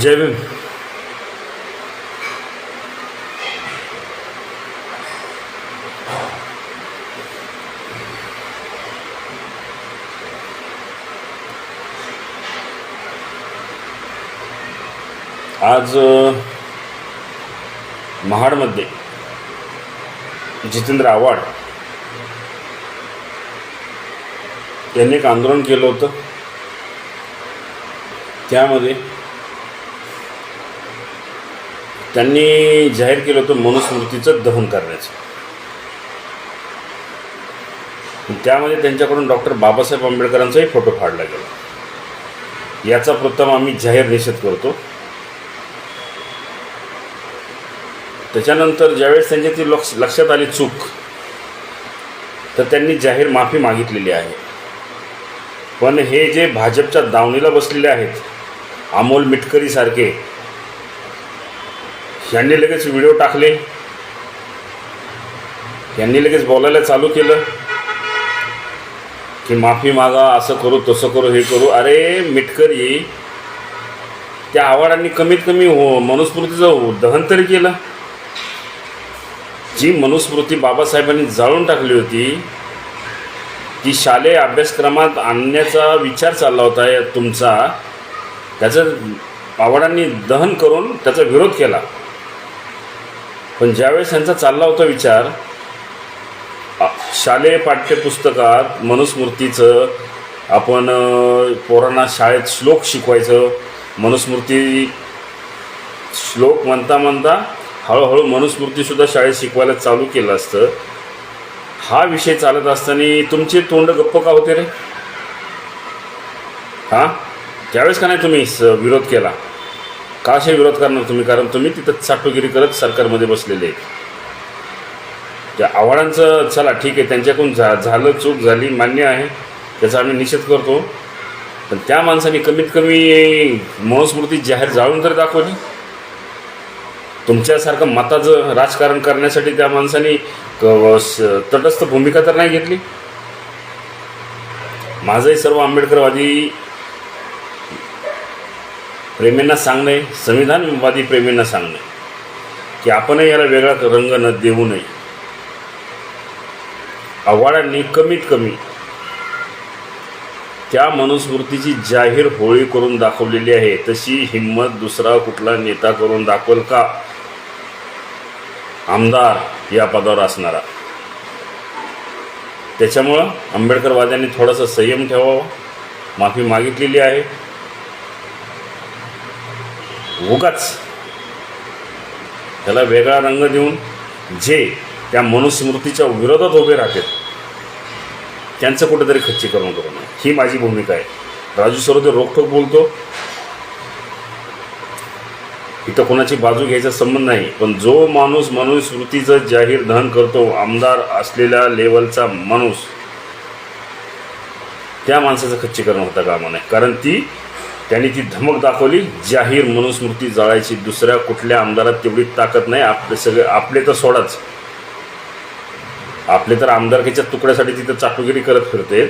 जय भीम. आज महाडमध्ये जितेंद्र आव्हाड यांनी एक आंदोलन केलं होतं. त्यामध्ये त्यांनी जाहीर केलं होतं मनुस्मृतीचं दहन करण्याचं. त्यामध्ये त्यांच्याकडून डॉक्टर बाबासाहेब आंबेडकरांचाही फोटो फाडला गेला. याचा प्रथम आम्ही जाहीर निषेध करतो. त्याच्यानंतर ज्यावेळेस त्यांच्या ती लक्ष लक्षात आली चूक तर त्यांनी जाहीर माफी मागितलेली आहे. पण हे जे भाजपच्या दावणीला बसलेले आहेत अमोल मिटकरीसारखे यांनी लगेच व्हिडिओ टाकले. यांनी लगेच बोलायला चालू केलं. की माफी मागा असं करू तसं करू हे करू. अरे मिटकरी. त्या आव्हाडांनी कमीत कमी हो मनुस्मृतीचं हो, दहन तरी केलं. जी मनुस्मृती बाबासाहेबांनी जाळून टाकली होती ती शालेय अभ्यासक्रमात आणण्याचा विचार चालला होता या तुमचा. त्याचं आव्हाडांनी दहन करून त्याचा विरोध केला. पण ज्यावेळेस त्यांचा चालला होता विचार शालेय पाठ्यपुस्तकात मनुस्मृतीचं आपण पोरांना शाळेत श्लोक शिकवायचं मनुस्मृती श्लोक म्हणता म्हणता हळूहळू मनुस्मृतीसुद्धा शाळेत शिकवायला चालू केलं असतं. हा विषय चालत असताना तुमचे तोंड गप्प का होते रे? हां? त्यावेळेस का नाही तुम्ही स- विरोध केला? का असे विरोध करणार तुम्ही? कारण तुम्ही तिथं साठोगिरी करत सरकारमध्ये बसलेले त्या आव्हाडांचं चला ठीक आहे त्यांच्याकडून झा झालं चूक झाली मान्य आहे. त्याचा आम्ही निषेध करतो. पण त्या माणसाने कमीत कमी मनुस्मृती जाहीर जाळून तर दाखवली. तुमच्यासारखं मताचं राजकारण करण्यासाठी त्या माणसाने क- स- तटस्थ भूमिका तर नाही घेतली. माझंही सर्व आंबेडकरवादी प्रेमींना सांगणे संविधानवादी प्रेमींना सांगणे की आपणही याला वेगळा रंग न देऊ नये. आव्हाडांनी कमीत कमी त्या मनुस्मृतीची जाहीर होळी करून दाखवलेली आहे. तशी हिंमत दुसरा कुठला नेता करून दाखवल का? आमदार या पदावर असणारा. त्याच्यामुळं आंबेडकरवाद्यांनी थोडासा संयम ठेवावा. माफी मागितलेली आहे. उगाच त्याला वेगळा रंग देऊन जे त्या मनुस्मृतीच्या विरोधात उभे राहतात त्यांचं कुठेतरी खच्चीकरण करू नये. ही माझी भूमिका आहे. राजू सरोदे रोखोक बोलतो. इथं कोणाची बाजू घ्यायचा संबंध नाही पण जो माणूस मनुस्मृतीचं जाहीर दहन करतो आमदार असलेल्या लेवलचा माणूस त्या माणसाचं खच्चीकरण होता कामा नये. कारण ती त्यांनी ती धमक दाखवली जाहीर मनुस्मृती जाळायची दुसऱ्या कुठल्या आमदारात तेवढी ताकद नाही. आपले सगळे आपले तर सोडाच. आपले तर आमदारकीच्या तुकड्यासाठी तिथं चाटुगिरी करत फिरते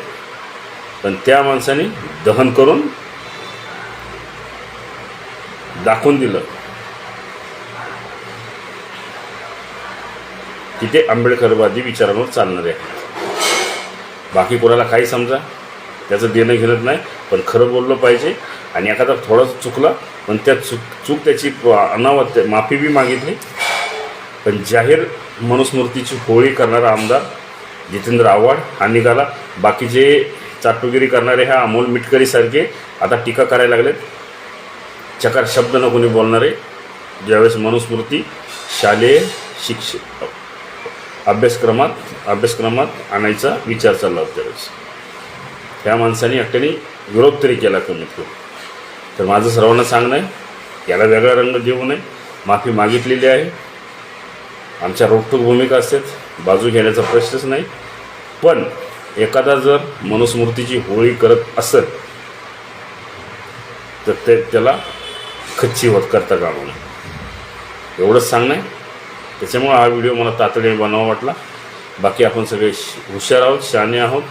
पण त्या माणसाने दहन करून दाखवून दिलं की ते आंबेडकरवादी विचारांवर चालणारे आहेत. बाकी कोणाला काही समजा त्याचं देणं घेणं नाही पण खरं बोललं पाहिजे. आणि एखादा थोडंसं चुकला पण त्या चूक चूक त्याची अनावत माफी बी मागितली. पण जाहीर मनुस्मृतीची होळी करणारा आमदार जितेंद्र आव्हाड हा निघाला. बाकीचे चाटुगिरी करणारे ह्या अमोल मिटकरीसारखे आता टीका करायला लागलेत. चकार शब्द न कोणी बोलणारे ज्यावेळेस मनुस्मृती शालेय शिक्ष अभ्यासक्रमात अभ्यासक्रमात आणायचा विचार चालला होता त्यावेळेस. त्या माणसाने एकट्याने विरोध तरी केला कमीत कमी. तर माझं सर्वांना सांगणं आहे याला वेगळा रंग देऊ नये. माफी मागितलेली आहे. आमच्या रोखठोक भूमिका असतात बाजू घेण्याचा प्रश्नच नाही. पण एखादा जर मनुस्मृतीची होळी करत असेल तर ते त्याला खच्ची होत करता कामा नये. एवढंच सांगणं आहे त्याच्यामुळं हा व्हिडिओ मला तातडीने बनावा वाटला. बाकी आपण सगळे श- हुशार आहोत शहाणे आहोत.